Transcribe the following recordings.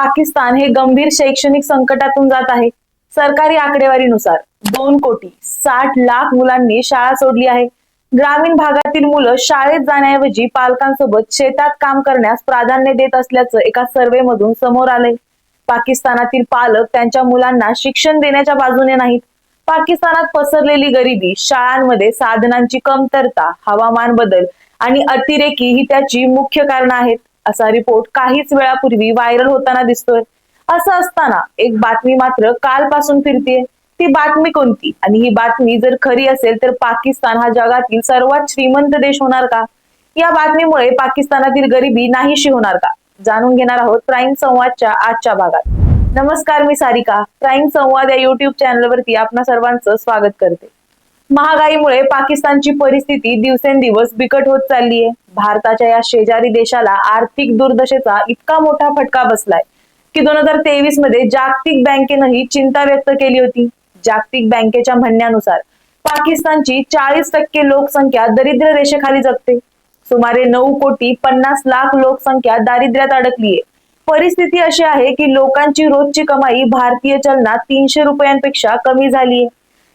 पाकिस्तान हे गंभीर शैक्षणिक संकटातून जात आहे. सरकारी आकडेवारीनुसार दोन कोटी साठ लाख मुलांनी शाळा सोडली आहे. ग्रामीण भागातील मुलं शाळेत जाण्याऐवजी पालकांसोबत शेतात काम करण्यास प्राधान्य देत असल्याचं एका सर्वेमधून समोर आलंय. पाकिस्तानातील पालक त्यांच्या मुलांना शिक्षण देण्याच्या बाजूने नाहीत. पाकिस्तानात पसरलेली गरिबी शाळांमध्ये साधनांची कमतरता हवामान बदल आणि अतिरेकी ही त्याची मुख्य कारण आहेत. असा रिपोर्ट काहीच वेळापूर्वी व्हायरल होताना दिसतोय. असं असताना एक बातमी मात्र कालपासून फिरतीये. ती बातमी कोणती? आणि ही बातमी जर खरी असेल तर पाकिस्तान हा जगातील सर्वात श्रीमंत देश होणार का? या बातमीमुळे पाकिस्तानातील गरिबी नाहीशी होणार का? जाणून घेणार आहोत प्राईम संवादच्या आजच्या भागात. नमस्कार मी सारिका. प्राईम संवाद या युट्यूब चॅनलवरती आपणा सर्वांचं स्वागत करते. महागाईमुळे पाकिस्तानची परिस्थिती दिवसेंदिवस बिकट होत चालली आहे भारताच्या या शेजारी देशाला आर्थिक दुर्दशेचा इतका मोठा फटका बसलाय की दोन हजार तेवीसमध्ये जागतिक बँकेनंही चिंता व्यक्त केली होती. जागतिक बँकेच्या म्हणण्यानुसार पाकिस्तानची चाळीस टक्के लोकसंख्या दरिद्र रेषेखाली जगते. सुमारे नऊ कोटी पन्नास लाख लोकसंख्या दारिद्र्यात अडकलीये. परिस्थिती अशी आहे की लोकांची रोजची कमाई भारतीय चलनात तीनशे रुपयांपेक्षा कमी झालीये.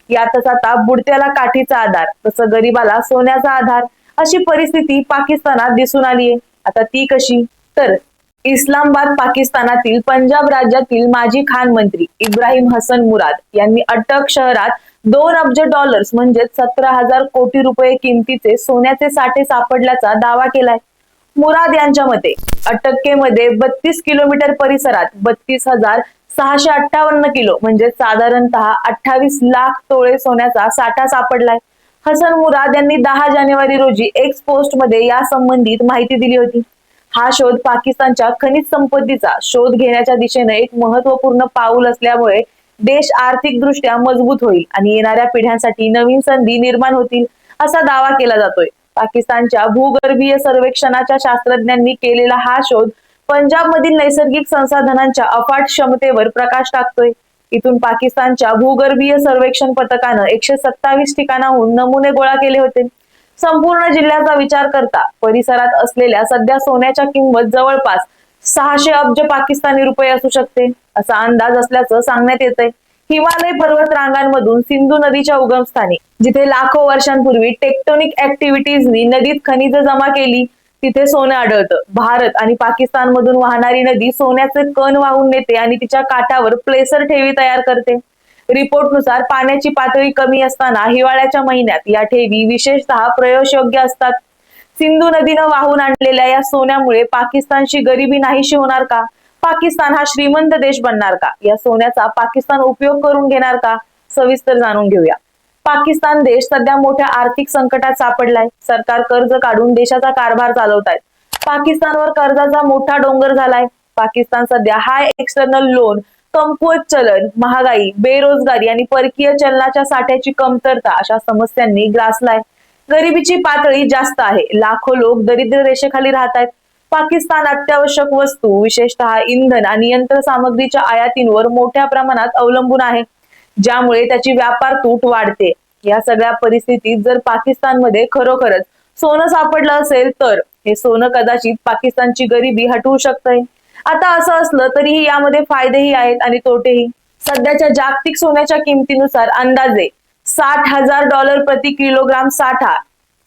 यातच आता बुडत्याला काठीचा आधार तसं गरीबाला सोन्याचा आधार अशी परिस्थिती पाकिस्तानात दिसून आलीये. आता ती कशी? तर इस्लामाबाद पाकिस्तानातील पंजाब राज्यातील माजी खान मंत्री इब्राहिम हसन मुराद यांनी अटक शहरात दोन अब्ज डॉलर्स म्हणजे सतरा हजार कोटी रुपये किमतीचे सोन्याचे साठे सापडल्याचा दावा केलाय. मुराद यांच्या मते अटकेमध्ये बत्तीस किलोमीटर परिसरात बत्तीस हजार सहाशे अठ्ठावन्न किलो. म्हणजे साधारणतः अठ्ठावीस लाख तोळे सोन्याचा साठा सापडलाय. हसन मुराद यांनी दहा जानेवारी रोजी एक्स पोस्टमध्ये या संबंधित माहिती दिली होती. हा शोध पाकिस्तानच्या खनिज संपत्तीचा शोध घेण्याच्या दिशेने एक महत्त्वपूर्ण पाऊल असल्यामुळे देश आर्थिक दृष्ट्या मजबूत होईल आणि येणाऱ्या पिढ्यांसाठी नवीन संधी निर्माण होतील असा दावा केला जातोय. पाकिस्तानच्या भूगर्भीय सर्वेक्षणाच्या शास्त्रज्ञांनी केलेला हा शोध पंजाब मधील नैसर्गिक संसाधनांच्या अफाट क्षमतेवर प्रकाश टाकतोय. इथून पाकिस्तानच्या भूगर्भीय सर्वेक्षण पथकानं एकशे सत्तावीस ठिकाणाहून नमुने गोळा केले होते. संपूर्ण जिल्ह्याचा विचार करता परिसरात असलेल्या सध्या सोन्याच्या किंमत जवळपास सहाशे अब्ज पाकिस्तानी रुपये असू शकते असा अंदाज असल्याचं सांगण्यात येत आहे हिमालय पर्वत रांगांमधून सिंधू नदीच्या उगमस्थानी जिथे लाखो वर्षांपूर्वी टेक्टोनिक ऍक्टिव्हिटीजनी नदीत खनिज जमा केली तिथे सोनं आढळतं. भारत आणि पाकिस्तान मधून वाहणारी नदी सोन्याचे कण वाहून नेते आणि तिच्या काठावर प्लेसर ठेवी तयार करते. रिपोर्टनुसार पाण्याची पातळी कमी असताना हिवाळ्याच्या महिन्यात या ठेवी विशेषतः प्रयोगयोग्य असतात. सिंधू नदीनं वाहून आणलेल्या या सोन्यामुळे पाकिस्तानची गरिबी नाहीशी होणार का? पाकिस्तान हा श्रीमंत देश बनणार का? या सोन्याचा पाकिस्तान उपयोग करून घेणार का? सविस्तर जाणून घेऊया. पाकिस्तान देश सध्या मोठ्या आर्थिक संकटात सापडलाय. सरकार कर्ज काढून देशाचा कारभार चालवत आहे पाकिस्तानवर कर्जाचा मोठा डोंगर झालाय. पाकिस्तान सध्या हाय एक्सटर्नल लोन कमकुवत चलन महागाई बेरोजगारी आणि परकीय चलनाच्या साठ्याची कमतरता अशा समस्यांनी ग्रासलाय. गरिबीची पातळी जास्त आहे. लाखो लोक दरिद्र रेषेखाली राहत आहेत पाकिस्तान अत्यावश्यक वस्तू विशेषतः इंधन आणि यंत्रसामग्रीच्या आयातींवर मोठ्या प्रमाणात अवलंबून आहे. ज्यामुळे त्याची व्यापार तूट वाढते. या सगळ्या परिस्थितीत जर पाकिस्तानमध्ये खरोखरच सोनं सापडलं असेल तर हे सोनं कदाचित पाकिस्तानची गरिबी हटवू शकतंय. आता असं असलं तरीही यामध्ये फायदेही आहेत आणि तोटेही. सध्याच्या जागतिक सोन्याच्या किमतीनुसार अंदाजे साठ हजार डॉलर प्रति किलोग्राम साठा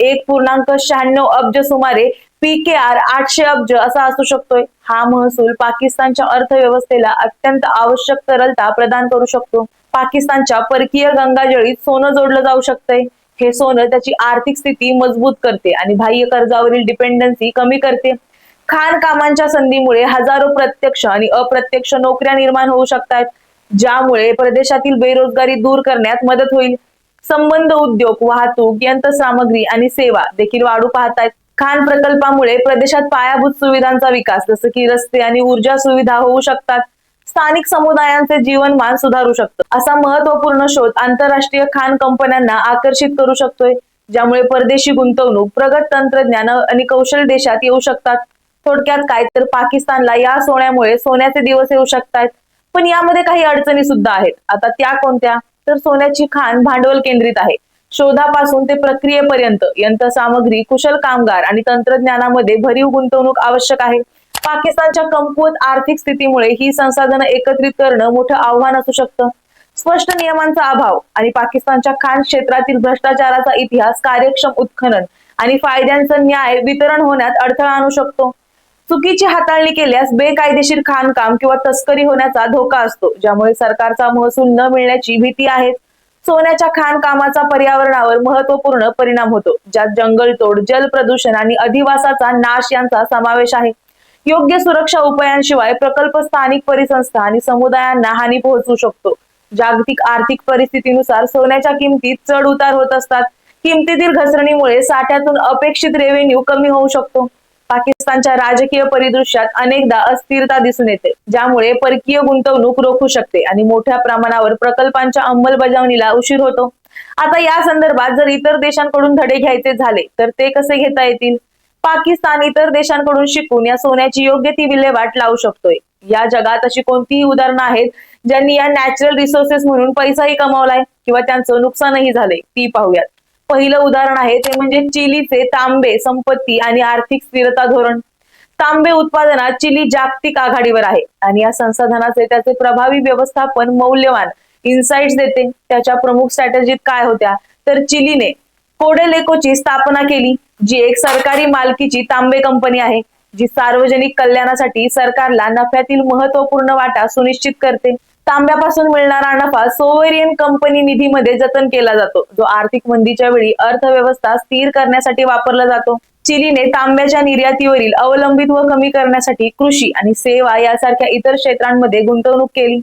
एक पूर्णांक शहाण्णव अब्ज सुमारे पी के आर आठशे अब्ज असा असू शकतोय. हा महसूल पाकिस्तानच्या अर्थव्यवस्थेला अत्यंत आवश्यक तरलता प्रदान करू शकतो. पाकिस्तानच्या परकीय गंगाजळीत सोनं जोडलं जाऊ शकतंय. हे सोनं त्याची आर्थिक स्थिती मजबूत करते आणि बाह्य कर्जावरील डिपेंडन्सी कमी करते. खाण कामांच्या संधीमुळे हजारो प्रत्यक्ष आणि अप्रत्यक्ष नोकऱ्या निर्माण होऊ शकतात ज्यामुळे प्रदेशातील बेरोजगारी दूर करण्यात मदत होईल. संबंध उद्योग वाहतूक यंत्रसामग्री आणि सेवा देखील वाढू पाहतायत. खाण खान प्रकल्पामुळे प्रदेशात पायाभूत सुविधांचा विकास जसं की रस्ते आणि ऊर्जा सुविधा होऊ शकतात. स्थानिक समुदायांचे जीवनमान सुधारू शकतं. असा महत्त्वपूर्ण शोध आंतरराष्ट्रीय खाण कंपन्यांना आकर्षित करू शकतोय ज्यामुळे परदेशी गुंतवणूक प्रगत तंत्रज्ञान आणि कौशल देशात येऊ शकतात. थोडक्यात काय तर पाकिस्तानला या सोन्यामुळे सोन्याचे दिवस येऊ शकतात पण यामध्ये काही अडचणी सुद्धा आहेत. आता त्या कोणत्या? तर सोन्याची खाण भांडवल केंद्रित आहे. शोधापासून ते प्रक्रियेपर्यंत यंत्रसामग्री कुशल कामगार आणि तंत्रज्ञानामध्ये भरीव गुंतवणूक आवश्यक आहे. पाकिस्तानच्या कमकुवत आर्थिक स्थितीमुळे ही संसाधनं एकत्रित करणं मोठं आव्हान असू शकतं. स्पष्ट नियमांचा अभाव आणि पाकिस्तानच्या खाण क्षेत्रातील भ्रष्टाचाराचा इतिहास कार्यक्षम उत्खनन आणि फायद्यांचं न्याय वितरण होण्यात अडथळा आणू शकतो. चुकीची हाताळणी केल्यास बेकायदेशीर खाणकाम किंवा तस्करी होण्याचा धोका असतो ज्यामुळे सरकारचा महसूल न मिळण्याची भीती आहे. सोन्याच्या खाणकामाचा पर्यावरणावर महत्त्वपूर्ण परिणाम होतो ज्यात जंगलतोड जल प्रदूषण आणि अधिवासाचा नाश यांचा समावेश आहे. योग्य सुरक्षा उपायांशिवाय प्रकल्प स्थानिक परिसंस्था आणि समुदायांना हानी पोहोचू शकतो. जागतिक आर्थिक परिस्थितीनुसार सोन्याच्या किमतीत चढ उतार होत असतात. किमतीतील घसरणीमुळे साठ्यातून अपेक्षित रेव्हेन्यू कमी होऊ शकतो. पाकिस्तानच्या राजकीय परिदृश्यात अनेकदा अस्थिरता दिसून येते ज्यामुळे परकीय गुंतवणूक रोखू शकते आणि मोठ्या प्रमाणावर प्रकल्पांच्या अंमलबजावणीला उशीर होतो. आता या संदर्भात जर इतर देशांकडून धडे घ्यायचे झाले तर ते कसे घेता येतील? पाकिस्तान इतर देशांकडून शिकून या सोन्याची योग्य ती विल्हेवाट लावू शकतोय. या जगात अशी कोणतीही उदाहरणं आहेत ज्यांनी या नॅचरल रिसोर्सेस म्हणून पैसाही कमावलाय किंवा त्यांचं नुकसानही झालंय ती पाहूयात. पहिलं उदाहरण आहे ते म्हणजे चिलीचे तांबे संपत्ती आणि आर्थिक स्थिरता धोरण. तांबे उत्पादनात चिली जागतिक आघाडीवर आहे आणि या संसाधनाचे त्याचे प्रभावी व्यवस्थापन मौल्यवान इन्साइट्स देते. त्याच्या प्रमुख स्ट्रॅटेजीत काय होत्या? तर चिलीने कोडेलेकोची स्थापना केली जी एक सरकारी मालकीची तांबे कंपनी आहे जी सार्वजनिक कल्याणासाठी सरकारला नफ्यातील महत्त्वपूर्ण वाटा सुनिश्चित करते. तांब्यापासून मिळणारा नफा सोवेरियन कंपनी निधीमध्ये जतन केला जातो जो आर्थिक मंदीच्या वेळी अर्थव्यवस्था स्थिर करण्यासाठी वापरला जातो. चिलीने तांब्याच्या निर्यातीवरील अवलंबित्व कमी करण्यासाठी कृषी आणि सेवा यासारख्या इतर क्षेत्रांमध्ये गुंतवणूक केली.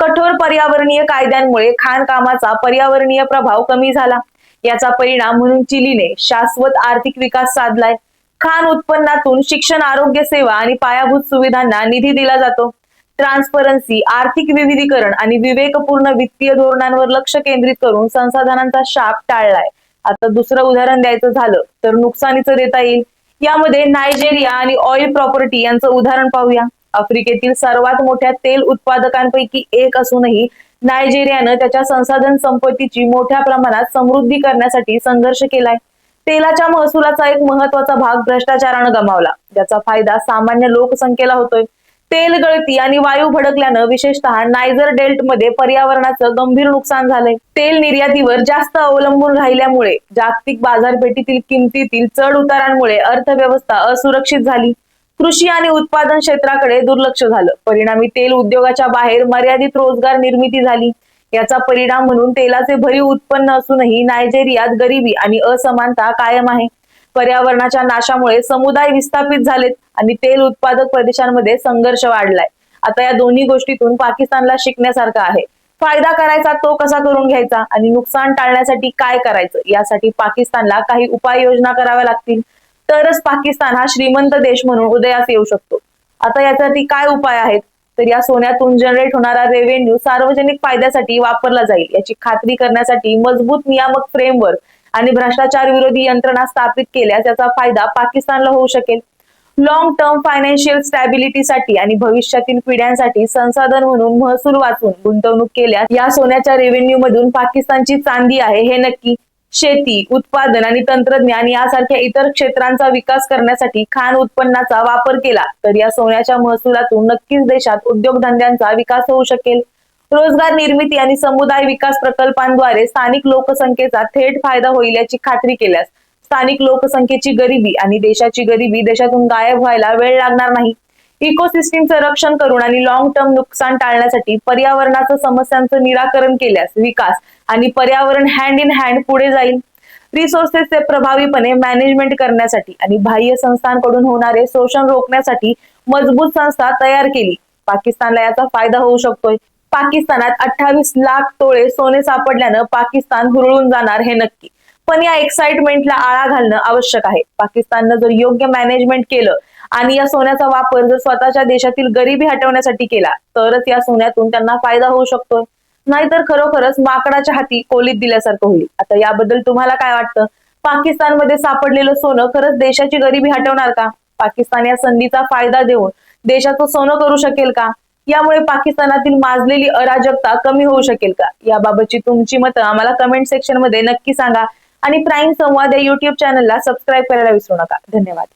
कठोर पर्यावरणीय कायद्यांमुळे खाणकामाचा पर्यावरणीय प्रभाव कमी झाला. याचा परिणाम म्हणून चिलीने शाश्वत आर्थिक विकास साधलाय. खाण उत्पन्नातून शिक्षण आरोग्य सेवा आणि पायाभूत सुविधांना निधी दिला जातो. ट्रान्सपरन्सी आर्थिक विविधीकरण आणि विवेकपूर्ण वित्तीय धोरणांवर लक्ष केंद्रित करून संसाधनांचा शाप टाळलाय. आता दुसरं उदाहरण द्यायचं झालं तर नुकसानीचं देता येईल. यामध्ये नायजेरिया आणि ऑइल प्रॉपर्टी यांचं उदाहरण पाहूया. आफ्रिकेतील सर्वात मोठ्या तेल उत्पादकांपैकी एक असूनही नायजेरियानं त्याच्या संसाधन संपत्तीची मोठ्या प्रमाणात समृद्धी करण्यासाठी संघर्ष केलाय. तेलाच्या महसुलाचा एक महत्त्वाचा भाग भ्रष्टाचारानं गमावला. ज्याचा फायदा सामान्य लोकसंख्येला होतोय. तेल गळती आणि वायू भडकल्यानं विशेषतः नायजर डेल्टमध्ये पर्यावरणाचं गंभीर नुकसान झालंय. तेल निर्यातीवर जास्त अवलंबून राहिल्यामुळे जागतिक बाजारपेठेतील किमतीतील चढ उतारांमुळे अर्थव्यवस्था असुरक्षित झाली. कृषी आणि उत्पादन क्षेत्राकडे दुर्लक्ष झालं. परिणामी तेल उद्योगाच्या बाहेर मर्यादित रोजगार निर्मिती झाली. याचा परिणाम म्हणून तेलाचे भरीव उत्पन्न असूनही नायजेरियात गरिबी आणि असमानता कायम आहे. पर्यावरणाच्या नाशामुळे समुदाय विस्थापित झालेत आणि तेल उत्पादक प्रदेशांमध्ये संघर्ष वाढलाय. आता या दोन्ही गोष्टीतून पाकिस्तानला शिकण्यासारखं आहे. फायदा करायचा तो कसा करून घ्यायचा आणि नुकसान टाळण्यासाठी काय करायचं यासाठी पाकिस्तानला काही उपाययोजना कराव्या लागतील. तरच पाकिस्तान हा श्रीमंत देश म्हणून उदयास येऊ शकतो. आता यासाठी काय उपाय आहेत? तर या सोन्यातून जनरेट होणारा रेव्हेन्यू सार्वजनिक फायद्यासाठी वापरला जाईल. याची खात्री करण्यासाठी मजबूत नियामक फ्रेमवर्क आणि भ्रष्टाचार विरोधी यंत्रणा स्थापित केल्यास याचा फायदा पाकिस्तानला होऊ शकेल. लॉंग टर्म फायनान्शियल स्टॅबिलिटीसाठी आणि भविष्यातील पिढ्यांसाठी संसाधन म्हणून महसूल वाचून गुंतवणूक केल्यास या सोन्याच्या रेव्हेन्यू मधून पाकिस्तानची चांदी आहे हे नक्की शेती उत्पादन आणि तंत्रज्ञान यासारख्या इतर क्षेत्रांचा विकास करण्यासाठी खाण उत्पन्नाचा वापर केला तर या सोन्याच्या महसुलातून नक्कीच देशात उद्योगधंद्यांचा विकास होऊ शकेल. रोजगार निर्मिती आणि समुदाय विकास प्रकल्पांद्वारे स्थानिक लोकसंख्येचा थेट फायदा होईल याची खात्री केल्यास स्थानिक लोकसंख्येची गरिबी आणि देशाची गरिबी देशातून गायब व्हायला वेळ लागणार नाही. इकोसिस्टीमचं रक्षण करून आणि लॉंग टर्म नुकसान टाळण्यासाठी पर्यावरणाचं समस्यांचं निराकरण केल्यास विकास आणि पर्यावरण हँड इन हँड पुढे जाईल. रिसोर्सेसचे प्रभावीपणे मॅनेजमेंट करण्यासाठी आणि बाह्य संस्थांकडून होणारे शोषण रोखण्यासाठी मजबूत संस्था तयार केली. पाकिस्तानला याचा फायदा होऊ शकतोय. पाकिस्तानात अठ्ठावीस लाख तोळे सोने सापडल्यानं पाकिस्तान हुरळून जाणार हे नक्की. पण या एक्साइटमेंटला आळा घालणं आवश्यक आहे. पाकिस्ताननं जर योग्य मॅनेजमेंट केलं आणि या सोन्याचा वापर जर स्वतःच्या देशातील गरिबी हटवण्यासाठी केला तरच या सोन्यातून त्यांना फायदा होऊ शकतोय. नाहीतर खरोखरच माकडाच्या हाती कोलीत दिल्यासारखं होईल. आता याबद्दल तुम्हाला काय वाटतं? पाकिस्तानमध्ये सापडलेलं सोनं खरंच देशाची गरिबी हटवणार का? पाकिस्तान या संधीचा फायदा देऊन देशाचं सोनं करू शकेल का? यामुळे पाकिस्तानातील माजलेली अराजकता कमी होऊ शकेल का? याबाबतची तुमची मतं आम्हाला कमेंट सेक्शनमध्ये नक्की सांगा. आणि प्राईम संवाद या युट्यूब चॅनलला सबस्क्राईब करायला विसरू नका. धन्यवाद.